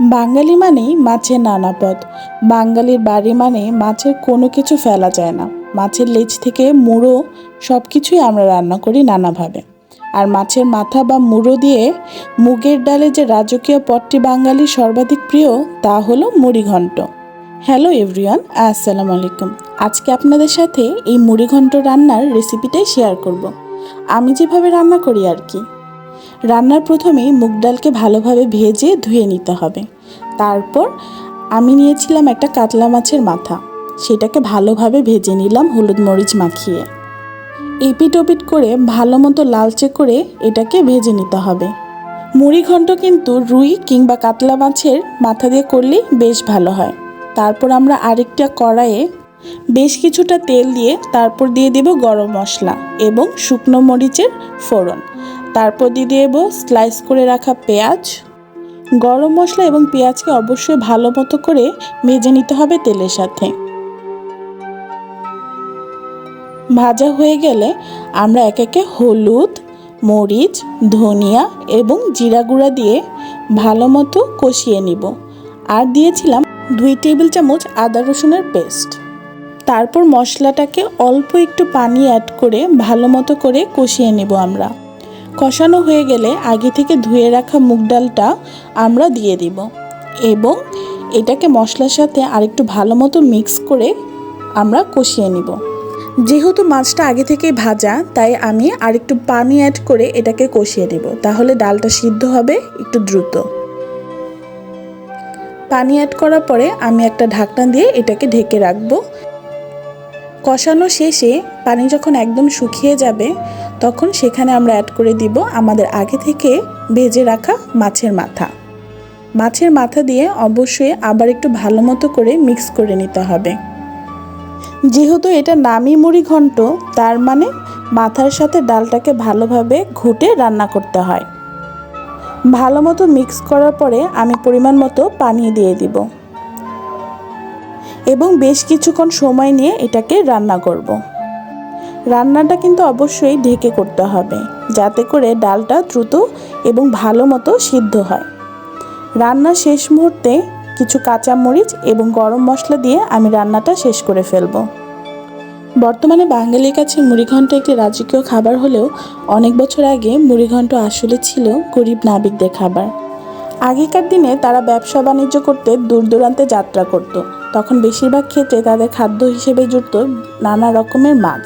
বাঙালি মানেই মাছের নানা পদ। বাঙালির বাড়ি মানে মাছের কোনো কিছু ফেলা যায় না। মাছের লেজ থেকে মুড়ো সব কিছুই আমরা রান্না করি নানাভাবে। আর মাছের মাথা বা মুড়ো দিয়ে মুগের ডালে যে রাজকীয় পদটি বাঙালির সর্বাধিক প্রিয়, তা হলো মুড়িঘণ্ট হ্যালো এভরিওয়ান, আসসালামু আলাইকুম। আজকে আপনাদের সাথে এই মুড়িঘণ্ট রান্নার রেসিপিটাই শেয়ার করব। আমি যেভাবে রান্না করি আর কি। রান্নার প্রথমেই মুগ ডালকে ভালোভাবে ভেজে ধুয়ে নিতে হবে। তারপর আমি নিয়েছিলাম একটা কাতলা মাছের মাথা। সেটাকে ভালোভাবে ভেজে নিলাম হলুদ মরিচ মাখিয়ে। এপিট ওপিট করে ভালো মতো লালচে করে এটাকে ভেজে নিতে হবে। মুড়ি ঘন্ট কিন্তু রুই কিংবা কাতলা মাছের মাথা দিয়ে করলেই বেশ ভালো হয়। তারপর আমরা আরেকটা কড়াইয়ে বেশ কিছুটা তেল দিয়ে তারপর দিয়ে দেব গরম মশলা এবং শুকনো মরিচের ফোড়ন। তারপর দিয়ে দেব স্লাইস করে রাখা পেঁয়াজ। গরম মশলা এবং পেঁয়াজকে অবশ্যই ভালো মতো করে ভেজে নিতে হবে তেলের সাথে। ভাজা হয়ে গেলে আমরা এক একে হলুদ, মরিচ, ধনিয়া এবং জিরা গুঁড়া দিয়ে ভালো মতো কষিয়ে নিব। আর দিয়েছিলাম দুই টেবিল চামচ আদা রসুনের পেস্ট। তারপর মশলাটাকে অল্প একটু পানি অ্যাড করে ভালো মতো করে কষিয়ে নেব আমরা। কষানো হয়ে গেলে আগে থেকে ধুয়ে রাখা মুগ ডালটা আমরা দিয়ে দিব এবং এটাকে মশলার সাথে আরেকটু ভালো মতো মিক্স করে আমরা কষিয়ে নিব। যেহেতু মাছটা আগে থেকেই ভাজা, তাই আমি আরেকটু পানি অ্যাড করে এটাকে কষিয়ে নেব। তাহলে ডালটা সিদ্ধ হবে একটু দ্রুত। পানি অ্যাড করার পরে আমি একটা ঢাকনা দিয়ে এটাকে ঢেকে রাখব। কষানো শেষে পানি যখন একদম শুকিয়ে যাবে তখন সেখানে আমরা অ্যাড করে দিব আমাদের আগে থেকে ভেজে রাখা মাছের মাথা। মাছের মাথা দিয়ে অবশ্যই আবার একটু ভালো মতো করে মিক্স করে নিতে হবে। যেহেতু এটা নামি মুড়ি ঘন্ট, তার মানে মাথার সাথে ডালটাকে ভালোভাবে ঘুটে রান্না করতে হয়। ভালো মতো মিক্স করার পরে আমি পরিমাণ মতো পানি দিয়ে দিব। এবং বেশ কিছুক্ষণ সময় নিয়ে এটাকে রান্না করব। রান্নাটা কিন্তু অবশ্যই ঢেকে করতে হবে, যাতে করে ডালটা দ্রুত এবং ভালো মতো সিদ্ধ হয়। রান্না শেষ মুহূর্তে কিছু কাঁচামরিচ এবং গরম মশলা দিয়ে আমি রান্নাটা শেষ করে ফেলব। বর্তমানে বাঙালির কাছে মুড়িঘণ্ট একটি রাজকীয় খাবার হলেও অনেক বছর আগে মুড়িঘণ্ট আসলে ছিল গরিব নাবিকদের খাবার। আগেকার দিনে তারা ব্যবসা বাণিজ্য করতে দূর দূরান্তে যাত্রা করত, তখন বেশিরভাগ ক্ষেত্রে তাদের খাদ্য হিসেবে জুড়ত নানা রকমের মাছ।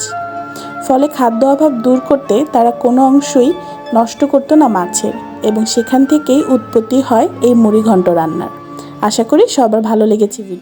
ফলে খাদ্য অভাব দূর করতে তারা কোনো অংশই নষ্ট করতো না মাছের এবং সেখান থেকেই উৎপত্তি হয় এই মুড়িঘণ্ট রান্নার। আশা করি সবার ভালো লেগেছে ভিডিও।